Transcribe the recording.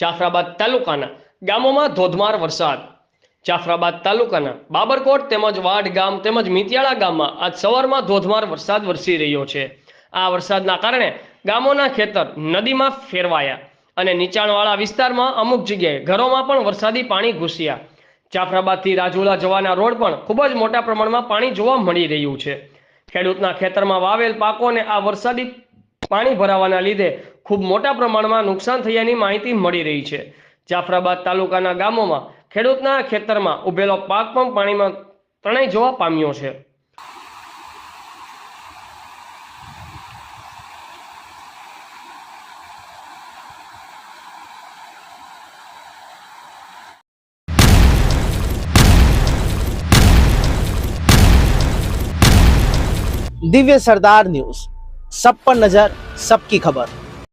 જાફરાબાદ તાલુકાના ગામોમાં ધોધમાર વરસાદ. જાફરાબાદ તાલુકાના બાબરકોટ તેમજ વાઢ ગામ તેમજ મિતિયાળા ગામમાં આજ સવારમાં ધોધમાર વરસાદ વરસી રહ્યો છે. આ વરસાદના કારણે ગામોના ખેતર નદીમાં ફેરવાયા અને નીચાણવાળા વિસ્તારમાં અમુક જગ્યાએ ઘરોમાં પણ વરસાદી પાણી ઘૂસ્યા. જાફરાબાદથી રાજુલા જવાના રોડ પણ ખૂબ જ મોટા પ્રમાણમાં પાણી જોવા મળી રહ્યું છે. ખેડૂતના ખેતરમાં વાવેલ પાકોને આ વરસાદી પાણી ભરાવાના લીધે ખૂબ મોટા પ્રમાણમાં નુકસાન થયાની માહિતી મળી રહી છે. જાફરાબાદ તાલુકાના ગામોમાં ખેડૂતના ખેતરમાં ઉભેલો પાક પણ પાણીમાં તણાઈ જોવા પામ્યો છે. દિવ્ય સરદાર ન્યૂઝ. સબ પર નજર, સબકી ખબર.